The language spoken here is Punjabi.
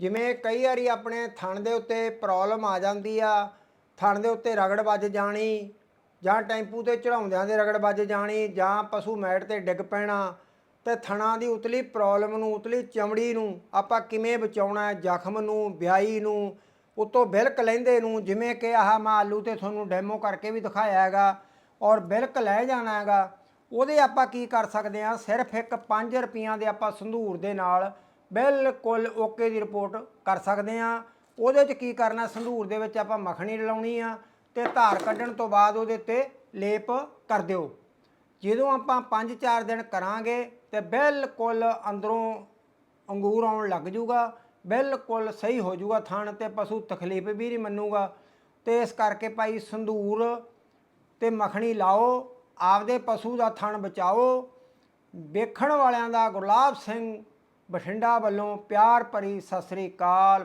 ਜਿਵੇਂ ਕਈ ਵਾਰੀ ਆਪਣੇ ਥਣ ਦੇ ਉੱਤੇ ਪ੍ਰੋਬਲਮ ਆ ਜਾਂਦੀ ਆ, ਥਣ ਦੇ ਉੱਤੇ ਰਗੜ ਵੱਜ ਜਾਣੀ ਜਾਂ ਟੈਂਪੂ ਤੇ ਚੜਾਉਂਦਿਆਂ ਦੇ ਰਗੜ ਵੱਜ ਜਾਣੀ ਜਾਂ ਪਸ਼ੂ ਮੈਟ ਤੇ ਡਿੱਗ ਪੈਣਾ, ਤੇ ਥਣਾ ਦੀ ਉਤਲੀ ਪ੍ਰੋਬਲਮ ਨੂੰ, ਉਤਲੀ ਚਮੜੀ ਨੂੰ ਆਪਾਂ ਕਿਵੇਂ ਬਚਾਉਣਾ ਹੈ, ਜ਼ਖਮ ਨੂੰ, ਵਿਆਹੀ ਨੂੰ, ਉਤੋਂ ਬਿਲਕ ਲੈਂਦੇ ਨੂੰ, ਜਿਵੇਂ ਕਿ ਆਹ ਮੈਂ ਆਲੂ ਤੇ ਤੁਹਾਨੂੰ ਡੈਮੋ ਕਰਕੇ ਵੀ ਦਿਖਾਇਆ ਹੈਗਾ ਔਰ ਬਿਲਕ ਲੈ ਜਾਣਾ ਹੈਗਾ, ਉਹਦੇ ਆਪਾਂ ਕੀ ਕਰ ਸਕਦੇ ਹਾਂ, ਸਿਰਫ ਇੱਕ 5 ਰੁਪਈਆਂ ਦੇ ਆਪਾਂ ਸੰਧੂਰ ਦੇ ਨਾਲ ਬਿਲਕੁਲ ਓਕੇ ਦੀ ਰਿਪੋਰਟ ਕਰ ਸਕਦੇ ਹਾਂ। ਉਹਦੇ 'ਚ ਕੀ ਕਰਨਾ, ਸੰਧੂਰ ਦੇ ਵਿੱਚ ਆਪਾਂ ਮੱਖਣੀ ਰਲਾਉਣੀ ਆ ਤੇ ਧਾਰ ਕੱਢਣ ਤੋਂ ਬਾਅਦ ਉਹਦੇ ਤੇ ਲੇਪ ਕਰ ਦਿਓ। ਜਦੋਂ ਆਪਾਂ 5-4 ਦਿਨ ਕਰਾਂਗੇ ਤੇ ਬਿਲਕੁਲ ਅੰਦਰੋਂ ਅੰਗੂਰ ਆਉਣ ਲੱਗ ਜੂਗਾ, ਬਿਲਕੁਲ ਸਹੀ ਹੋ ਜੂਗਾ ਥਣ ਤੇ ਪਸ਼ੂ ਤਕਲੀਫ ਵੀ ਨਹੀਂ ਮੰਨੂਗਾ। ਤੇ ਇਸ ਕਰਕੇ ਭਾਈ ਸੰਧੂਰ ਤੇ ਮੱਖਣੀ ਲਾਓ, ਆਪਦੇ ਪਸ਼ੂ ਦਾ ਥਣ ਬਚਾਓ। ਵੇਖਣ ਵਾਲਿਆਂ ਦਾ ਗੁਰਲਾਬ ਸਿੰਘ ਬਠਿੰਡਾ ਵੱਲੋਂ ਪਿਆਰ ਭਰੀ ਸਤਿ ਸ੍ਰੀ ਅਕਾਲ।